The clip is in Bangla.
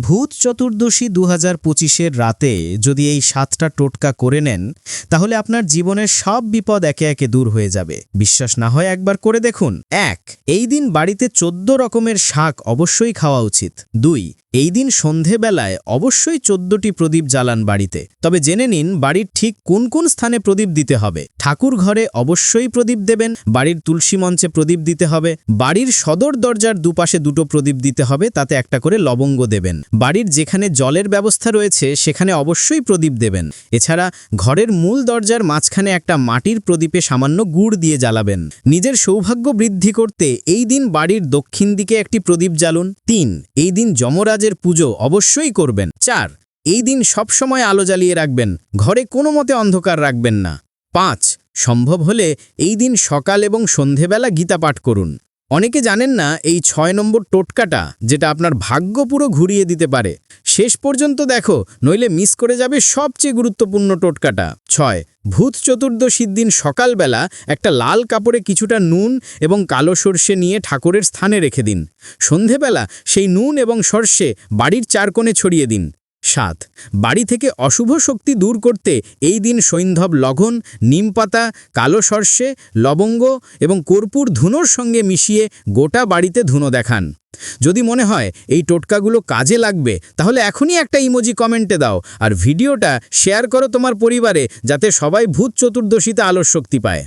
ভূত চতুর্দশী দু হাজার পঁচিশের রাতে যদি এই সাতটা টোটকা করে নেন, তাহলে আপনার জীবনের সব বিপদ একে একে দূর হয়ে যাবে। বিশ্বাস না হয় একবার করে দেখুন। এক, এই দিন বাড়িতে চোদ্দ রকমের শাক অবশ্যই খাওয়া উচিত। দুই এই দিন সন্ধেবেলায় অবশ্যই চোদ্দটি প্রদীপ জ্বালান বাড়িতে। তবে জেনে নিন, বাড়ির ঠিক কোন কোন স্থানে প্রদীপ দিতে হবে। ঠাকুর ঘরে অবশ্যই প্রদীপ দেবেন, বাড়ির তুলসী মঞ্চে প্রদীপ দিতে হবে, বাড়ির সদর দরজার দুপাশে দুটো প্রদীপ দিতে হবে, তাতে একটা করে লবঙ্গ দেবেন। বাড়ির যেখানে জলের ব্যবস্থা রয়েছে, সেখানে অবশ্যই প্রদীপ দেবেন। এছাড়া ঘরের মূল দরজার মাঝখানে একটা মাটির প্রদীপে সামান্য গুড় দিয়ে জ্বালাবেন। নিজের সৌভাগ্য বৃদ্ধি করতে এই দিন বাড়ির দক্ষিণ দিকে একটি প্রদীপ জ্বালুন। তিন, এই দিন যমরাজের পুজো অবশ্যই করবেন। চার, এই দিন সবসময় আলো জ্বালিয়ে রাখবেন, ঘরে কোনো মতে অন্ধকার রাখবেন না। পাঁচ, সম্ভব হলে এই দিন সকাল এবং সন্ধেবেলা গীতা পাঠ করুন। অনেকে জানেন না এই ছয় নম্বর টোটকাটা, যেটা আপনার ভাগ্য পুরো ঘুরিয়ে দিতে পারে। শেষ পর্যন্ত দেখো, নইলে মিস করে যাবে সবচেয়ে গুরুত্বপূর্ণ টোটকাটা। ছয়, ভূত চতুর্দশীর দিন সকালবেলা একটা লাল কাপড়ে কিছুটা নুন এবং কালো সর্ষে নিয়ে ঠাকুরের স্থানে রেখে দিন। সন্ধেবেলা সেই নুন এবং সর্ষে বাড়ির চারকোণে ছড়িয়ে দিন। সাত। বাড়ি থেকে অশুভ শক্তি দূর করতে এই দিন সৈন্ধব লঘন, নিমপাতা, কালো সর্ষে, লবঙ্গ এবং কর্পূর ধুনোর সঙ্গে মিশিয়ে গোটা বাড়িতে ধুনো দেখান। যদি মনে হয় এই টোটকাগুলো কাজে লাগবে, তাহলে এখনই একটা ইমোজি কমেন্টে দাও আর ভিডিওটা শেয়ার করো তোমার পরিবারে, যাতে সবাই ভূত চতুর্দশীতে আলোর শক্তি পায়।